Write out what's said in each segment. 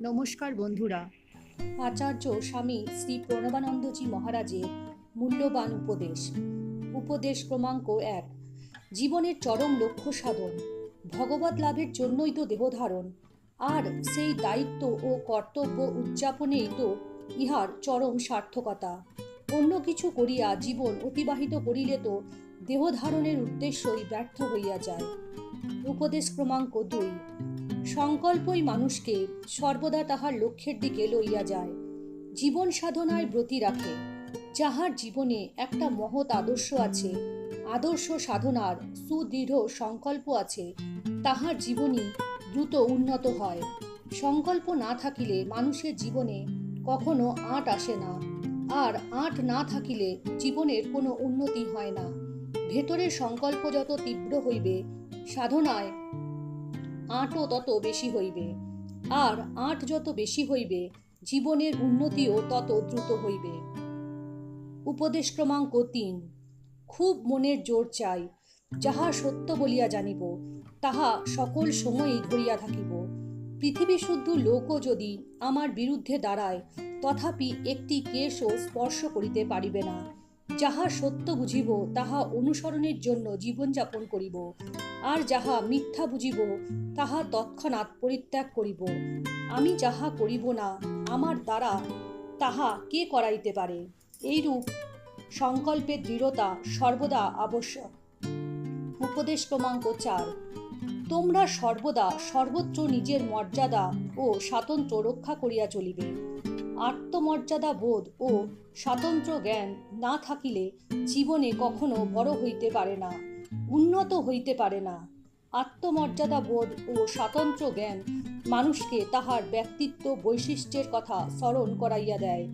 নমস্কার বন্ধুরা আচার্য স্বামী শ্রী প্রণবানন্দজি মহারাজের মূল্যবান উপদেশ উপদেশ ক্রমাঙ্ক এক জীবনের চরম লক্ষ্য সাধন ভগবত লাভের জন্যই তো দেহধারণ আর সেই দায়িত্ব ও কর্তব্য উদযাপনেই তো ইহার চরম সার্থকতা। অন্য কিছু করিয়া জীবন অতিবাহিত করিলে তো দেহধারণের উদ্দেশ্যই ব্যর্থ হইয়া যায়। উপদেশ ক্রমাঙ্ক দুই, সংকল্পই মানুষকে সর্বদা তাহার লক্ষ্যের দিকে লইয়া যায়। জীবন সাধনায় ব্রতী রাখে। যাহার জীবনে একটা মহৎ আদর্শ আছে, আদর্শ সাধনার সুদৃঢ় সংকল্প আছে, তাহার জীবনই দ্রুত উন্নত হয়। সংকল্প না থাকিলে মানুষের জীবনে কখনো আঁট আসে না, আর আঁট না থাকিলে জীবনের কোনো উন্নতি হয় না। ভেতরের সংকল্প যত তীব্র হইবে, সাধনায় আঁটও তত বেশি হইবে। আর আঁট যত বেশি হইবে, জীবনের উন্নতিও তত দ্রুত হইবে। উপদেশ ক্রমাঙ্ক তিন, খুব মনের জোর চাই, যাহা সত্য বলিয়া জানিব, তাহা সকল সময়ই ধরিয়া থাকিব। পৃথিবী শুদ্ধ লোকও যদি আমার বিরুদ্ধে দাঁড়ায়, তথাপি একটি কেশও স্পর্শ করিতে পারিবে না। যাহা সত্য বুঝিব, তাহা অনুসরণের জন্য জীবনযাপন করিব। আর যাহা মিথ্যা বুঝিব, তাহা তৎক্ষণাৎ পরিত্যাগ করিব। আমি যাহা করিব না, আমার দ্বারা তাহা কে করাইতে পারে? এইরূপ সংকল্পের দৃঢ়তা সর্বদা আবশ্যক। উপদেশ ক্রমাঙ্ক চার। তোমরা সর্বদা সর্বত্র নিজের মর্যাদা ও স্বাতন্ত্র্য রক্ষা করিয়া চলিবে। আত্মমর্যাদা বোধ ও স্বাতন্ত্র্য জ্ঞান না থাকিলে জীবনে কখনো বড় হইতে পারে না, উন্নত হইতে পারে না। আত্মমর্যাদা বোধ ও স্বাতন্ত্র্য জ্ঞান মানুষকে তাহার ব্যক্তিত্ব বৈশিষ্ট্যের কথা স্মরণ করাইয়া দেয়।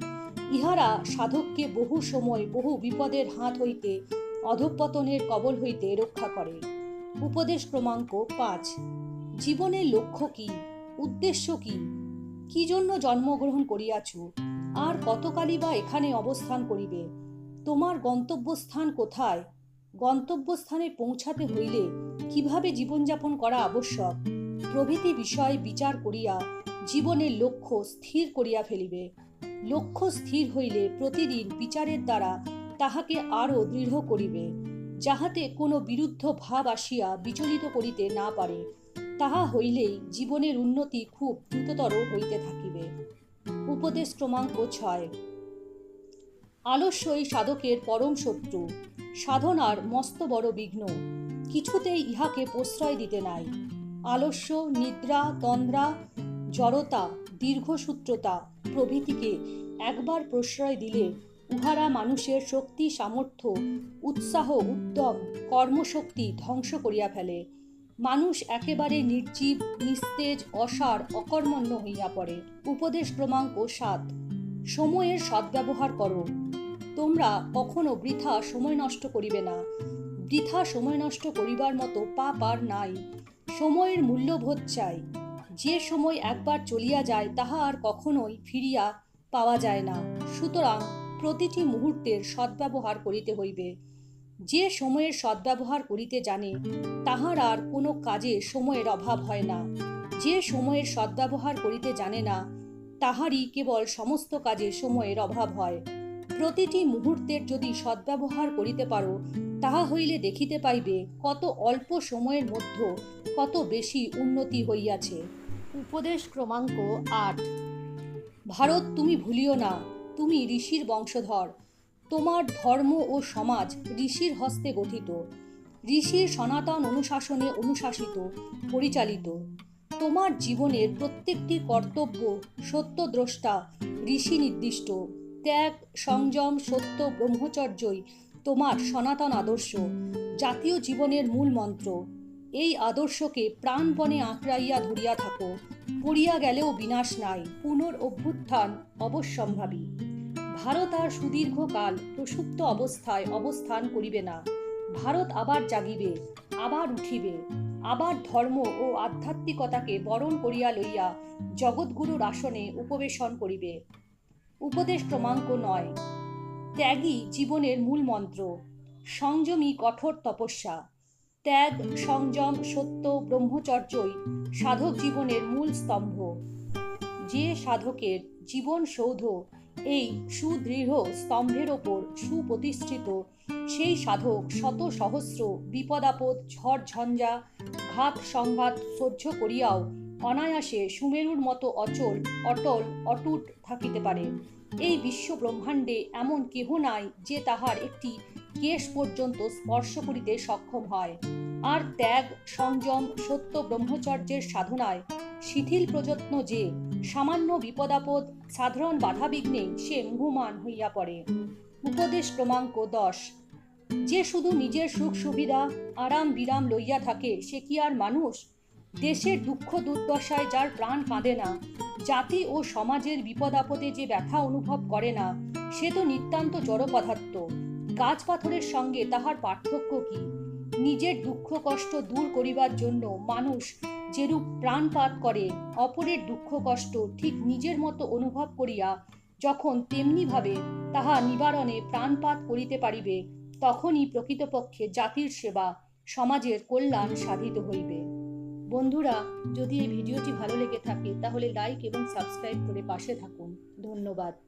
ইহারা সাধককে বহু সময় বহু বিপদের হাত হইতে, অধঃপতনের কবল হইতে রক্ষা করে। উপদেশ ক্রমাঙ্ক পাঁচ। জীবনের লক্ষ্য কি? উদ্দেশ্য কি? কি জন্য জন্মগ্রহণ করিয়াছ? আর কতকালই বা এখানে অবস্থান করিবে? তোমার গন্তব্যস্থান কোথায়? গন্তব্যস্থানে পৌঁছাতে হইলে কীভাবে জীবনযাপন করা আবশ্যক? প্রভৃতি বিষয় বিচার করিয়া জীবনের লক্ষ্য স্থির করিয়া ফেলিবে। লক্ষ্য স্থির হইলে প্রতিদিন বিচারের দ্বারা তাহাকে আরও দৃঢ় করিবে, যাহাতে কোনো বিরুদ্ধ ভাব আসিয়া বিচলিত করিতে না পারে। তাহা হইলেই জীবনের উন্নতি খুব দ্রুততর হইতে থাকিবে। উপদেশ ক্রমাঙ্ক ছয়। আলস্যই সাধকের পরম শত্রু সাধনার মস্ত বড় বিঘ্ন, কিছুতেই ইহাকে প্রশ্রয় দিতে নাই। আলস্য, নিদ্রা, তন্দ্রা, জড়তা, দীর্ঘসূত্রতা প্রভৃতিকে একবার প্রশ্রয় দিলে উহারা মানুষের শক্তি, সামর্থ্য, উৎসাহ, উদ্যম, কর্মশক্তি ধ্বংস করিয়া ফেলে। মানুষ একেবারে নির্জীব, নিস্তেজ অসার অকর্মণ্য হইয়া পড়ে। উপদেশ ক্রমাঙ্ক সাত, সময়ের সদ্ব্যবহার করো। তোমরা কখনো বৃথা সময় নষ্ট করিবে না। বৃথা সময় নষ্ট করিবার মতো পাপ আর নাই। সময়ের মূল্যবোধ চাই। যে সময় একবার চলিয়া যায়, তাহা আর কখনোই ফিরিয়া পাওয়া যায় না। সুতরাং প্রতিটি মুহূর্তের সদ্ব্যবহার করিতে হইবে। যে সময়ের সদ্ব্যবহার করিতে জানে, তাহার আর কোনো কাজে সময়ের অভাব হয় না। যে সময়ের সদ্ব্যবহার করিতে জানে না, তাহারই কেবল সমস্ত কাজে সময়ের অভাব হয়। প্রতিটি মুহূর্তের যদি সদ্ব্যবহার করিতে পারো, তাহা হইলে দেখিতে পাইবে, কত অল্প সময়ের মধ্যে কত বেশি উন্নতি হইয়াছে। উপদেশ ক্রমাঙ্ক আট। ভারত, তুমি ভুলিও না, তুমি ঋষির বংশধর। তোমার ধর্ম ও সমাজ ঋষির হস্তে গঠিত। ঋষির সনাতন অনুশাসনে অনুশাসিত, পরিচালিত। তোমার জীবনের প্রত্যেকটি কর্তব্য সত্যদ্রষ্টা ঋষি নির্দিষ্ট। ত্যাগ, সংযম, সত্য, ব্রহ্মচর্যই তোমার সনাতন আদর্শ, জাতীয় জীবনের মূল মন্ত্র। এই আদর্শকে প্রাণপণে আঁকড়াইয়া ধরিয়া থাকো, পড়িয়া গেলেও বিনাশ নাই, পুনর অভ্যুত্থান অবশ্যম্ভাবী। ভারত আর সুদীর্ঘকাল প্রসুপ্ত অবস্থায় অবস্থান করিবে না। ভারত আবার জাগিবে, আবার উঠিবে, আবার ধর্ম ও আধ্যাত্মিকতাকে বরণ করিয়া লইয়া জগৎগুরুর আসনে উপবেশন করিবে। উপদেশ ক্রমাঙ্ক নয়, ত্যাগই জীবনের মূল মন্ত্র, সংযমী কঠোর তপস্যা। ত্যাগ, সংযম, সত্য, ব্রহ্মচর্যই সাধক জীবনের মূল স্তম্ভ। যে সাধকের জীবন সৌধ এই সুদৃঢ় স্তম্ভের ওপর সুপ্রতিষ্ঠিত সেই সাধক শত সহস্র বিপদাপদ ঝড় ঝঞ্ঝা, ঘাত সংঘাত সহ্য করিয়াও অনায়াসে সুমেরুর মতো অচল, অটল, অটুট থাকিতে পারে। এই বিশ্ব ব্রহ্মাণ্ডে এমন কেহ নাই যে তাহার একটি কেশ পর্যন্ত স্পর্শ করিতে সক্ষম হয়। আর ত্যাগ, সংযম, সত্য ব্রহ্মচর্যের সাধনায় শিথিল প্রযত্ন যে সামান্য বিপদাপদ সাধারণ বাধাবিঘ্নে সে মুহমান হইয়া পড়ে। উপদেশ ক্রমাঙ্ক দশ, যে শুধু নিজের সুখ সুবিধা, আরাম বিরাম লইয়া থাকে, সে কি আর মানুষ? দেশের দুঃখ দুর্দশায় যার প্রাণ কাঁদে না, জাতি ও সমাজের বিপদ আপদে যে ব্যথা অনুভব করে না, সে তো নিতান্ত জড় পদার্থ গাছ পাথরের সঙ্গে তাহার পার্থক্য কি? নিজের দুঃখ কষ্ট দূর করিবার জন্য মানুষ যেরূপ প্রাণপাত করে, অপরের দুঃখ কষ্ট ঠিক নিজের মতো অনুভব করিয়া যখন তেমনিভাবে তাহা নিবারণে প্রাণপাত করিতে পারিবে, তখনই প্রকৃতপক্ষে জাতির সেবা সমাজের কল্যাণ সাধিত হইবে। বন্ধুরা, যদি এই ভিডিওটি ভালো লেগে থাকে, তাহলে লাইক এবং সাবস্ক্রাইব করে পাশে থাকুন। ধন্যবাদ।